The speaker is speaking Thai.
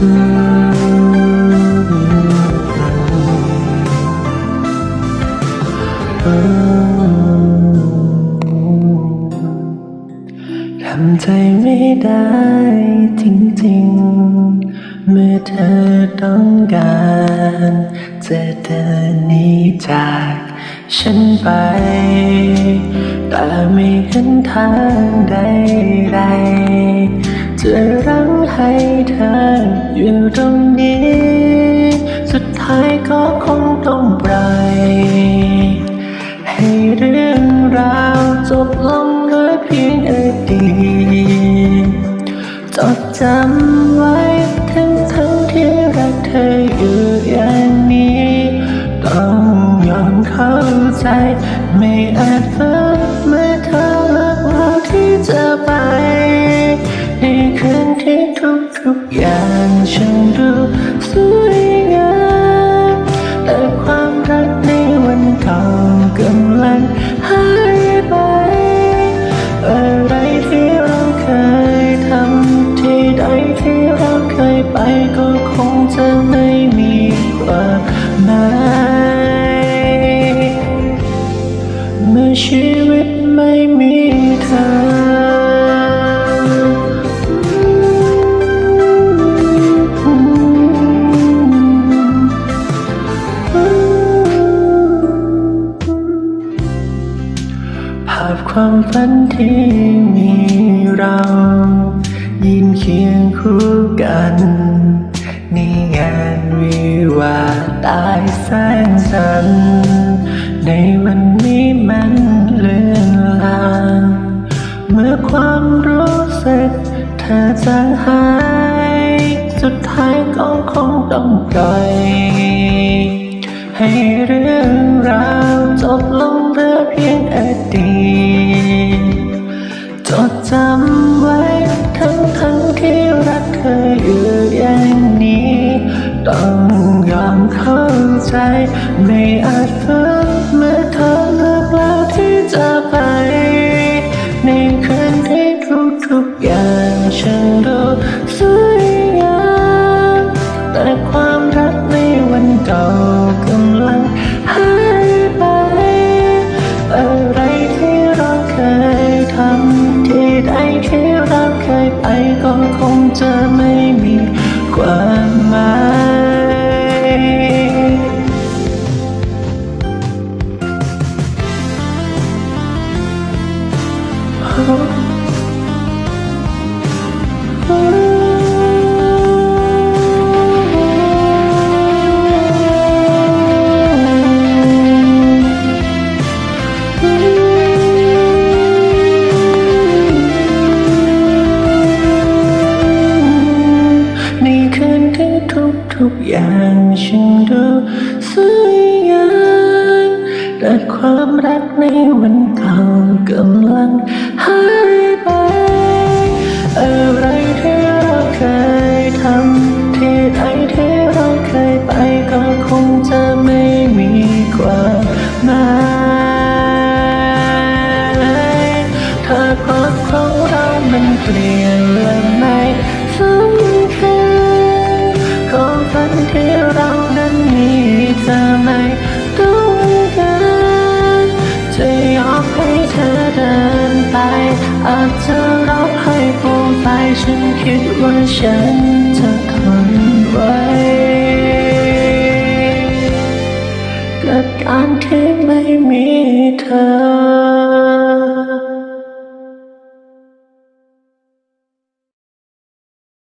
ทำใจไม่ได้จริงๆ เมื่อเธอต้องการจะเดินหนีจากฉันไป แต่ไม่เห็นทางใดๆ อยู่ตรงนี้ สุดท้ายก็คงต้องไป ให้เรื่องราวจบลงด้วยเพียงอดีตจดจำไว้ทั้งทั้งที่รักเธออยู่อย่างนี้ ต้องยอมเข้าใจ ไม่อาจฝันเมื่อเธอเลือกเราที่จะไป คืนที่ทุกทุกๆอย่างฉันดูสวยงามแต่ความรักในวันเก่ากำลังหายไป อะไรที่เราเคยทำที่ใดที่เราเคยไปก็คงจะไม่มีความหมายเมื่อชี ความฝันที่มีเรายืนเคียงคู่กันในงานวิวาตายแสนสัน ในวันนี้มันเลือนลางเมื่อความรู้สึกเธอจางหาย สุดท้ายก็คงต้องปล่อย ให้เรื่องราวจบลงเหลือเพียงอดีตจดจำไว้ทั้งทั้งที่รักเธออยู่อย่างนี้ ต้องยอมเข้าใจ ไม่อาจฝันเมื่อเธอเลือกแล้วที่จะไป ในคืนที่ทุกทุกๆอย่างฉันดูสวยงามแต่ความรักในวันเก่า ก็คงจะไม่มีความหมายโอ้ ดูสวยงามแต่ความรักในวันเก่ากำลังหายไป อะไรที่เราเคยทำที่ใดที่เราเคยไปก็คงจะไม่มีความหมายถ้าความของเรามันเปลี่ยนและไม่สำ เธอไม่ต้องการจะยอมให้เธอเดินไป อาจจะร้องไห้ฟูมไปฉันคิดว่าฉันจะทนไว้กับการที่ไม่มีเธอ